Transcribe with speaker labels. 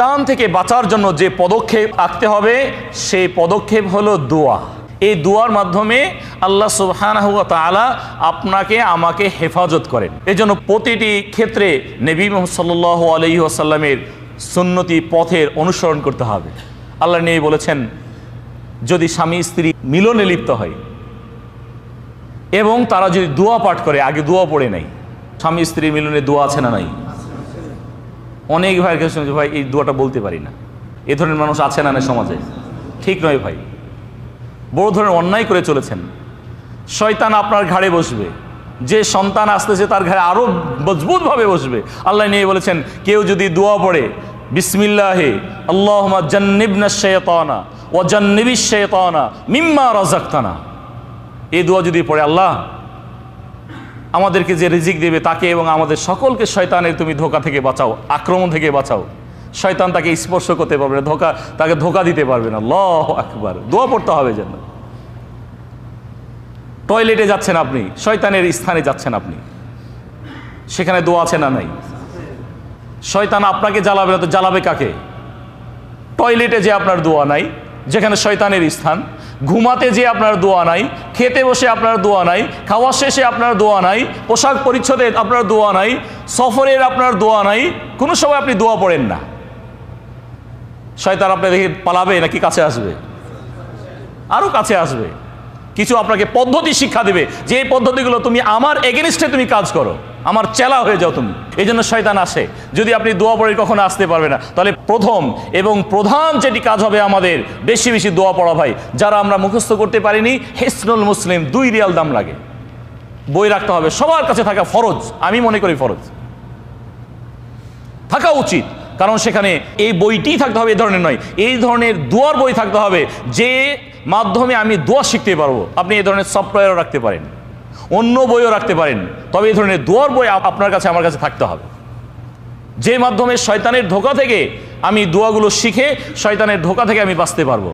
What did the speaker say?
Speaker 1: শয়তান থেকে বাঁচার জন্য যে পদক্ষেপ আঁকতে হবে, সেই পদক্ষেপ হলো দোয়া। এই দোয়ার মাধ্যমে আল্লাহ সুবহানাহু আপনাকে, আমাকে হেফাজত করেন। এজন্য প্রতিটি ক্ষেত্রে নবী সাল্লাল্লাহু আলাইহি ওয়াসাল্লামের সুন্নতি পথের অনুসরণ করতে হবে। আল্লাহ নিয়ে বলেছেন, যদি স্বামী স্ত্রী মিলনে লিপ্ত হয় এবং তারা যদি দোয়া পাঠ করে, আগে দোয়া পড়ে নাই স্বামী স্ত্রী মিলনে দোয়া আছে না নাই? অনেক ভাইয়ের কাছে শুনেছি, ভাই, এই দোয়াটা বলতে পারি না। এ ধরনের মানুষ আছে না সমাজে? ঠিক নয় ভাই। বড় ধরনের অন্যায় করে চলেছেন। শয়তান আপনার ঘাড়ে বসবে। যে সন্তান আসতেছে তার ঘাড়ে আরও মজবুতভাবে বসবে। আল্লাহ নিয়ে বলেছেন, কেউ যদি দোয়া পড়ে, বিসমিল্লাহে আল্লাহ জান্নিবনা শেতানা ও জান্নিবি শেতানা মিম্মা রাজাক্তানা এই দোয়া যদি পড়ে আল্লাহ আমাদেরকে যে রিজিক দেবে তাকে এবং আমাদের সকলকে শয়তানের তুমি ধোকা থেকে বাঁচাও, আক্রমণ থেকে বাঁচাও। শয়তান তাকে স্পর্শ করতে পারবে না, ধোকা, তাকে ধোকা দিতে পারবে না। ল একবার দোয়া পড়তে হবে যেন। টয়লেটে যাচ্ছেন আপনি, শয়তানের স্থানে যাচ্ছেন আপনি। সেখানে দোয়া আছে না নাই? শয়তান আপনাকে জ্বালাবে না, তো জ্বালাবে কাকে? টয়লেটে যে আপনার দোয়া নাই যেখানে শয়তানের স্থান। ঘুমাতে যে আপনার দোয়া নাই, খেতে বসে আপনার দোয়া নাই, খাওয়া শেষে আপনার দোয়া নাই, পোশাক পরিচ্ছদে আপনার দোয়া নাই, সফরের আপনার দোয়া নাই, কোনো সময় আপনি দোয়া পড়েন না। শয়তান আপনি দেখে পালাবে নাকি কাছে আসবে? আরও কাছে আসবে। কিছু আপনাকে পদ্ধতি শিক্ষা দেবে। যে পদ্ধতিগুলো তুমি আমার এগেনিস্টে তুমি কাজ করো। আমার চেলা হয়ে যাও তুমি। এই জন্য শয়তান আসে। যদি আপনি দোয়া পড়ে কখনো আসতে পারবে না, তাহলে প্রথম এবং প্রধান যেটি কাজ হবে আমাদের, বেশি বেশি দোয়া পড়া ভাই। যারা আমরা মুখস্থ করতে পারিনি, হেসনুল মুসলিম দুই রিয়াল দাম লাগে। বই রাখতে হবে। সবার কাছে থাকা ফরজ। আমি মনে করি ফরজ। থাকা উচিত। কারণ সেখানে এই বইটি থাকতে হবে এই ধরনের নয়। এই ধরনের দোয়ার বই থাকতে হবে, যে মাধ্যমে আমি দোয়া শিখতে পারব। আপনি এই ধরনের সফটওয়্যারও রাখতে পারেন। অন্য বইও রাখতে পারেন। তবে এই ধরনের দোয়ার বই আপনার কাছে আমার কাছে থাকতে হবে। যে মাধ্যমে শয়তানের ধোকা থেকে আমি দোয়াগুলো শিখে শয়তানের ধোকা থেকে আমি বাঁচতে পারব।